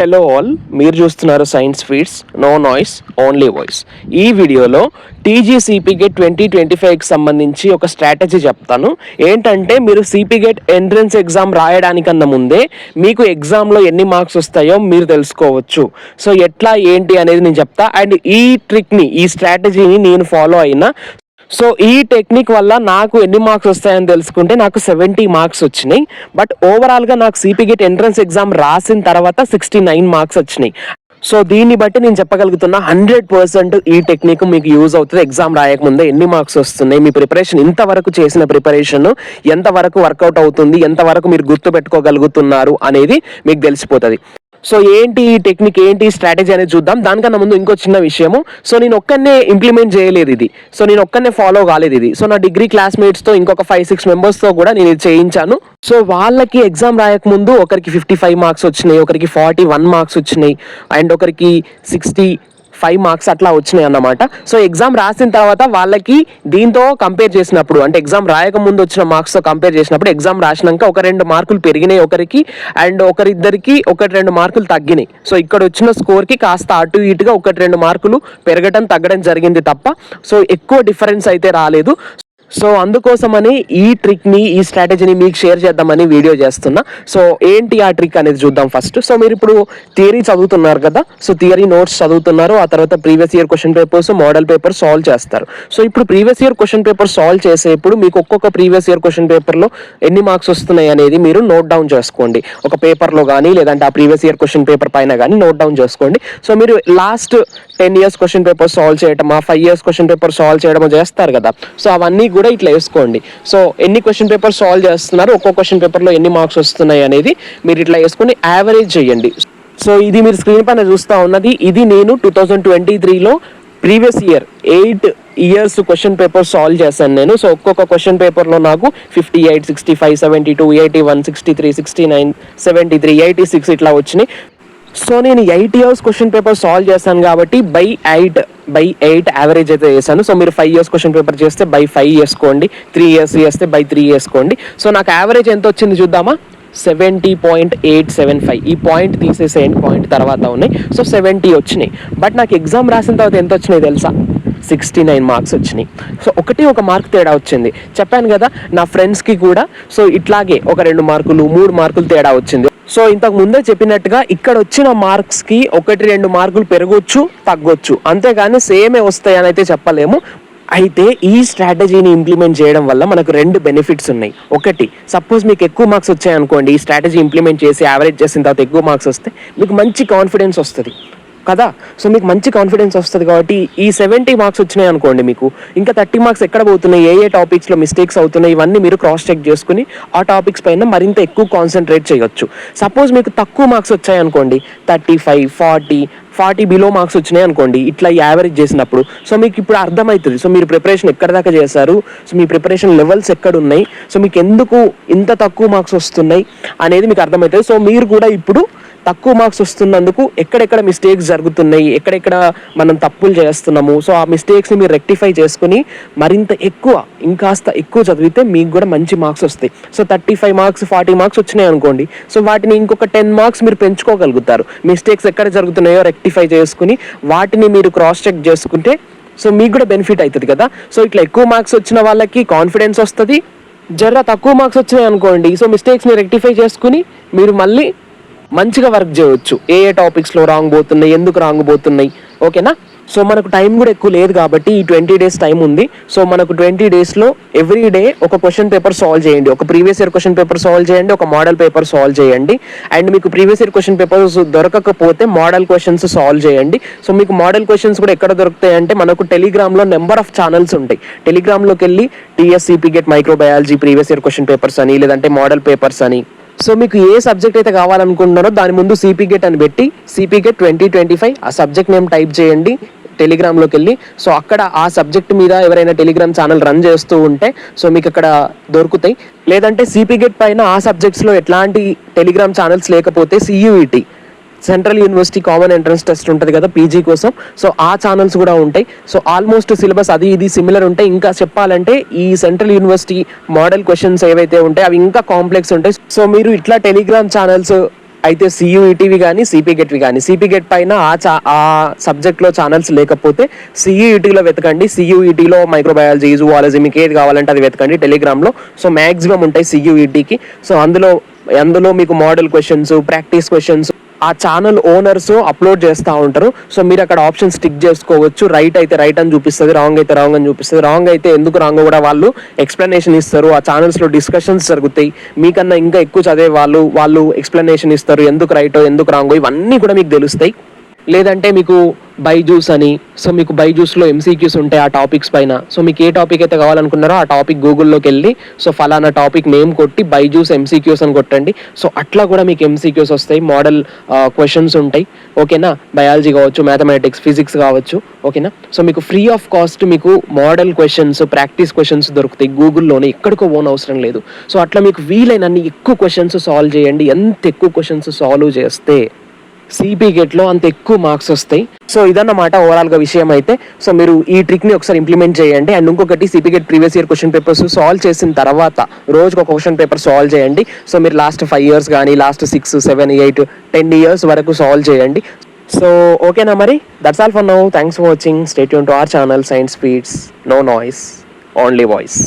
Hello all మీరు చూస్తున్నారు science feeds no noise only voice ఈ వీడియోలో టీజీసీపీ గేట్ ట్వంటీ ట్వంటీ ఫైవ్కి సంబంధించి ఒక స్ట్రాటజీ చెప్తాను. ఏంటంటే మీరు సిపి గేట్ ఎంట్రన్స్ ఎగ్జామ్ రాయడానికన్నా ముందే మీకు ఎగ్జామ్లో ఎన్ని మార్క్స్ వస్తాయో మీరు తెలుసుకోవచ్చు. సో ఎట్లా ఏంటి అనేది నేను చెప్తా. అండ్ ఈ ట్రిక్ని ఈ స్ట్రాటజీని నేను ఫాలో అయినా సో ఈ టెక్నిక్ వల్ల నాకు ఎన్ని మార్క్స్ వస్తాయని తెలుసుకుంటే నాకు సెవెంటీ మార్క్స్ వచ్చినాయి. బట్ ఓవరాల్గా నాకు సిపి గేట్ ఎంట్రన్స్ ఎగ్జామ్ రాసిన తర్వాత సిక్స్టీ నైన్ మార్క్స్ వచ్చినాయి. సో దీన్ని బట్టి నేను చెప్పగలుగుతున్నా హండ్రెడ్ పర్సెంట్ ఈ టెక్నిక్ మీకు యూజ్ అవుతుంది. ఎగ్జామ్ రాయకముందే ఎన్ని మార్క్స్ వస్తున్నాయి మీ ప్రిపరేషన్ ఇంతవరకు చేసిన ప్రిపరేషన్ ఎంతవరకు వర్కౌట్ అవుతుంది ఎంతవరకు మీరు గుర్తు పెట్టుకోగలుగుతున్నారు అనేది మీకు తెలిసిపోతుంది. సో ఏంటి ఈ టెక్నిక్ ఏంటి స్ట్రాటజీ అనేది చూద్దాం. దానికన్నా ముందు ఇంకో చిన్న విషయము. సో నేను ఒక్కనే ఇంప్లిమెంట్ చేయలేదు ఇది. సో నేను ఒక్కనే ఫాలో కాలేదు ఇది. సో నా డిగ్రీ క్లాస్మేట్స్తో ఇంకొక ఫైవ్ సిక్స్ మెంబర్స్తో కూడా నేను ఇది చేయించాను. సో వాళ్ళకి ఎగ్జామ్ రాయకముందు ఒకరికి ఫిఫ్టీ ఫైవ్ మార్క్స్ వచ్చినాయి ఒకరికి ఫార్టీ వన్ మార్క్స్ వచ్చినాయి అండ్ ఒకరికి సిక్స్టీ ఫైవ్ మార్క్స్ అట్లా వచ్చినాయి అన్నమాట. సో ఎగ్జామ్ రాసిన తర్వాత వాళ్ళకి దీంతో కంపేర్ చేసినప్పుడు అంటే ఎగ్జామ్ రాయక ముందు వచ్చిన మార్క్స్తో కంపేర్ చేసినప్పుడు ఎగ్జామ్ రాసినాక ఒక రెండు మార్కులు పెరిగినాయి ఒకరికి అండ్ ఒకరిద్దరికి ఒకటి రెండు మార్కులు తగ్గినాయి. సో ఇక్కడ వచ్చిన స్కోర్కి కాస్త అటు ఇటుగా ఒకటి రెండు మార్కులు పెరగడం తగ్గడం జరిగింది తప్ప సో ఎక్కువ డిఫరెన్స్ అయితే రాలేదు. సో అందుకోసమని ఈ ట్రిక్ని ఈ స్ట్రాటజీని మీకు షేర్ చేద్దామని వీడియో చేస్తున్నా. సో ఏంటి ఆ ట్రిక్ అనేది చూద్దాం ఫస్ట్ సో మీరు ఇప్పుడు థియరీ చదువుతున్నారు కదా? సో థియరీ నోట్స్ చదువుతున్నారు. ఆ తర్వాత previous year question papers model paper solve చేస్తారు. సో ఇప్పుడు previous year question paper solve చేసేప్పుడు మీకు ఒక్కొక్క ప్రీవియస్ ఇయర్ క్వశ్చన్ పేపర్లో ఎన్ని మార్క్స్ వస్తున్నాయి అనేది మీరు నోట్ డౌన్ చేసుకోండి. ఒక పేపర్లో కానీ లేదంటే ఆ ప్రీవియస్ ఇయర్ క్వశ్చన్ పేపర్ పైన కానీ నోట్ డౌన్ చేసుకోండి. సో మీరు last ten years question paper solve చేయటమా five years question paper solve చేయడమా చేస్తారు కదా. సో అవన్నీ కూడా ఇట్లా వేసుకోండి. సో ఎన్ని క్వశ్చన్ పేపర్ సాల్వ్ చేస్తున్నారు? ఒక్కో క్వశ్చన్ పేపర్లో ఎన్ని మార్క్స్ వస్తున్నాయి అనేది మీరు ఇట్లా వేసుకొని యావరేజ్ చేయండి. సో ఇది మీరు స్క్రీన్ పైన చూస్తూ ఉన్నది. ఇది నేను టూ థౌజండ్ ట్వంటీ త్రీలో previous year eight years question paper solve చేశాను నేను. సో ఒక్కొక్క క్వశ్చన్ పేపర్లో నాకు fifty eight sixty five seventy two eighty one sixty three sixty nine seventy three eighty six ఇట్లా వచ్చినాయి. సో నేను eight years question paper solve చేశాను కాబట్టి by eight by eight average అయితే చేశాను. సో మీరు ఫైవ్ ఇయర్స్ క్వశ్చన్ పేపర్ చేస్తే by five వేసుకోండి. త్రీ ఇయర్స్ చేస్తే బై త్రీ వేసుకోండి. సో నాకు యావరేజ్ ఎంత వచ్చింది చూద్దామా? Seventy point eight seven five. ఈ పాయింట్ తీసేసేయండి పాయింట్ తర్వాత ఉన్నాయి. సో సెవెంటీ వచ్చినాయి. బట్ నాకు ఎగ్జామ్ రాసిన తర్వాత ఎంత వచ్చినాయి తెలుసా? సిక్స్టీ నైన్ మార్క్స్ వచ్చినాయి. సో ఒకటి ఒక మార్క్ తేడా వచ్చింది. చెప్పాను కదా నా ఫ్రెండ్స్కి కూడా సో ఇట్లాగే ఒక రెండు మార్కులు మూడు మార్కులు తేడా వచ్చింది. సో ఇంతకు ముందే చెప్పినట్టుగా ఇక్కడ వచ్చిన మార్క్స్కి ఒకటి రెండు మార్కులు పెరగొచ్చు తగ్గొచ్చు. అంతేగాని సేమే వస్తాయని అయితే చెప్పలేము. అయితే ఈ స్ట్రాటజీని ఇంప్లిమెంట్ చేయడం వల్ల మనకు రెండు బెనిఫిట్స్ ఉన్నాయి. ఒకటి సపోజ్ మీకు ఎక్కువ మార్క్స్ వచ్చాయనుకోండి ఈ స్ట్రాటజీ ఇంప్లిమెంట్ చేసి యావరేజ్ చేసిన తర్వాత ఎక్కువ మార్క్స్ వస్తే మీకు మంచి కాన్ఫిడెన్స్ వస్తుంది. కదా? సో మీకు మంచి కాన్ఫిడెన్స్ వస్తుంది కాబట్టి ఈ సెవెంటీ మార్క్స్ వచ్చినాయి అనుకోండి మీకు. ఇంకా థర్టీ మార్క్స్ ఎక్కడ పోతున్నాయి? ఏ ఏ టాపిక్స్లో మిస్టేక్స్ అవుతున్నాయి? ఇవన్నీ మీరు క్రాస్ చెక్ చేసుకుని ఆ టాపిక్స్ పైన మరింత ఎక్కువ కాన్సన్ట్రేట్ చేయొచ్చు. సపోజ్ మీకు తక్కువ మార్క్స్ వచ్చాయి అనుకోండి thirty five forty forty below marks వచ్చినాయి అనుకోండి ఇట్లా యావరేజ్ చేసినప్పుడు. సో మీకు ఇప్పుడు అర్థమవుతుంది. సో మీరు ప్రిపరేషన్ ఎక్కడ దాకా చేశారు? సో మీ ప్రిపరేషన్ లెవెల్స్ ఎక్కడ ఉన్నాయి? సో మీకు ఎందుకు ఇంత తక్కువ మార్క్స్ వస్తున్నాయి? అనేది మీకు అర్థమవుతుంది. సో మీరు కూడా ఇప్పుడు తక్కువ మార్క్స్ వస్తున్నందుకు ఎక్కడెక్కడ మిస్టేక్స్ జరుగుతున్నాయి ఎక్కడెక్కడ మనం తప్పులు చేస్తున్నాము. సో ఆ మిస్టేక్స్ని మీరు రెక్టిఫై చేసుకుని మరింత ఎక్కువ ఇంకాస్త ఎక్కువ చదివితే మీకు కూడా మంచి మార్క్స్ వస్తాయి. So thirty five marks forty marks వచ్చినాయి అనుకోండి. సో వాటిని ఇంకొక టెన్ మార్క్స్ మీరు పెంచుకోగలుగుతారు. మిస్టేక్స్ ఎక్కడ జరుగుతున్నాయో రెక్టిఫై చేసుకుని వాటిని మీరు క్రాస్ చెక్ చేసుకుంటే సో మీకు కూడా బెనిఫిట్ అవుతుంది కదా. సో ఇట్లా ఎక్కువ మార్క్స్ వచ్చిన వాళ్ళకి కాన్ఫిడెన్స్ వస్తుంది. జర తక్కువ మార్క్స్ వచ్చినాయి అనుకోండి సో మిస్టేక్స్ని రెక్టిఫై చేసుకుని మీరు మళ్ళీ మంచిగా వర్క్ చేయవచ్చు ఏ ఏ టాపిక్స్లో రాంగ్ పోతున్నాయి ఎందుకు రాంగ్ పోతున్నాయి ఓకేనా సో మనకు టైం కూడా ఎక్కువ లేదు కాబట్టి ఈ ట్వంటీ డేస్ టైం ఉంది. సో మనకు ట్వంటీ డేస్లో ఎవ్రీ డే ఒక క్వశ్చన్ పేపర్ సాల్వ్ చేయండి. ఒక previous year question paper solve చేయండి ఒక మోడల్ పేపర్ సాల్వ్ చేయండి. అండ్ మీకు ప్రీవియస్ ఇయర్ క్వశ్చన్ పేపర్స్ దొరకకపోతే మోడల్ క్వశ్చన్స్ సాల్వ్ చేయండి. సో మీకు మోడల్ క్వశ్చన్స్ కూడా ఎక్కడ దొరుకుతాయి అంటే మనకు టెలిగ్రామ్లో నెంబర్ ఆఫ్ ఛానల్స్ ఉంటాయి. టెలిగ్రామ్లోకి వెళ్ళి TSCP GET microbiology previous year question papers అని లేదంటే మోడల్ పేపర్స్ అని సో మీకు ఏ సబ్జెక్ట్ అయితే కావాలనుకుంటున్నారో దాని ముందు సిపీ గెట్ అని పెట్టి CP GET twenty twenty five ఆ సబ్జెక్ట్ నేమ్ టైప్ చేయండి టెలిగ్రామ్లోకి వెళ్ళి. సో అక్కడ ఆ సబ్జెక్ట్ మీద ఎవరైనా టెలిగ్రామ్ ఛానల్ రన్ చేస్తూ ఉంటే సో మీకు అక్కడ దొరుకుతాయి. లేదంటే సిపీ గెట్ పైన ఆ సబ్జెక్ట్స్లో ఎట్లాంటి టెలిగ్రామ్ ఛానల్స్ లేకపోతే CUET central university common entrance test ఉంటుంది కదా పీజీ కోసం. సో ఆ ఛానల్స్ కూడా ఉంటాయి. సో ఆల్మోస్ట్ సిలబస్ అది ఇది సిమిలర్ ఉంటాయి. ఇంకా చెప్పాలంటే ఈ సెంట్రల్ యూనివర్సిటీ మోడల్ క్వశ్చన్స్ ఏవైతే ఉంటాయి అవి ఇంకా కాంప్లెక్స్ ఉంటాయి. సో మీరు ఇట్లా టెలిగ్రామ్ ఛానల్స్ అయితే సియూఈటీవి కానీ సిపి గెట్వి కానీ సిపి గెట్ పైన ఆ చా ఆ సబ్జెక్ట్లో ఛానల్స్ లేకపోతే సియుఈటీలో వెతకండి. సియుఈటీలో మైక్రోబయాలజీ జువాలజీ మీకు ఏది కావాలంటే అది వెతకండి టెలిగ్రామ్లో సో మ్యాక్సిమం ఉంటాయి సియుఈటీకి సో అందులో అందులో మీకు మోడల్ క్వశ్చన్స్ ప్రాక్టీస్ క్వశ్చన్స్ ఆ ఛానల్ ఓనర్స్ అప్లోడ్ చేస్తూ ఉంటారు. సో మీరు అక్కడ ఆప్షన్ స్టిక్ చేసుకోవచ్చు. రైట్ అయితే రైట్ అని చూపిస్తుంది రాంగ్ అయితే రాంగ్ అని చూపిస్తుంది. రాంగ్ అయితే ఎందుకు రాంగ్ కూడా వాళ్ళు ఎక్స్ప్లెనేషన్ ఇస్తారు. ఆ ఛానల్స్లో డిస్కషన్స్ జరుగుతాయి. మీకన్నా ఇంకా ఎక్కువ చదివే వాళ్ళు వాళ్ళు ఎక్స్ప్లెనేషన్ ఇస్తారు. ఎందుకు రైటో ఎందుకు రాంగో ఇవన్నీ కూడా మీకు తెలుస్తాయి. లేదంటే మీకు బైజూస్ అని. సో మీకు బైజూస్లో ఎంసీక్యూస్ ఉంటాయి ఆ టాపిక్స్ పైన. సో మీకు ఏ టాపిక్ అయితే కావాలనుకున్నారో ఆ టాపిక్ గూగుల్లోకి వెళ్ళి సో ఫలానా టాపిక్ నేమ్ కొట్టి బైజూస్ ఎంసీక్యూస్ అని కొట్టండి. సో అట్లా కూడా మీకు ఎంసీక్యూస్ వస్తాయి. మోడల్ క్వశ్చన్స్ ఉంటాయి. ఓకేనా? బయాలజీ కావచ్చు మ్యాథమెటిక్స్ ఫిజిక్స్ కావచ్చు. ఓకేనా? సో మీకు ఫ్రీ ఆఫ్ కాస్ట్ మీకు మోడల్ క్వశ్చన్స్ ప్రాక్టీస్ క్వశ్చన్స్ దొరుకుతాయి గూగుల్లోనే ఎక్కడికో ఓన్ అవసరం లేదు. సో అట్లా మీకు వీలైనన్ని ఎక్కువ క్వశ్చన్స్ సాల్వ్ చేయండి. ఎంత ఎక్కువ క్వశ్చన్స్ సాల్వ్ చేస్తే సిపీ గేట్లో అంత ఎక్కువ మార్క్స్ వస్తాయి. సో ఇదన్నమాట ఓవరాల్గా విషయం అయితే సో మీరు ఈ ట్రిక్ని ఒకసారి ఇంప్లిమెంట్ చేయండి. అండ్ ఇంకొకటి CP GET previous year question papers solve చేసిన తర్వాత రోజుకు ఒక క్వశ్చన్ పేపర్ సాల్వ్ చేయండి. సో మీరు లాస్ట్ ఫైవ్ ఇయర్స్ కానీ last six seven eight ten years వరకు సాల్వ్ చేయండి. సో ఓకేనా మరి? That's all for now thanks for watching stay Yoon to our channel science speeds no noise only voice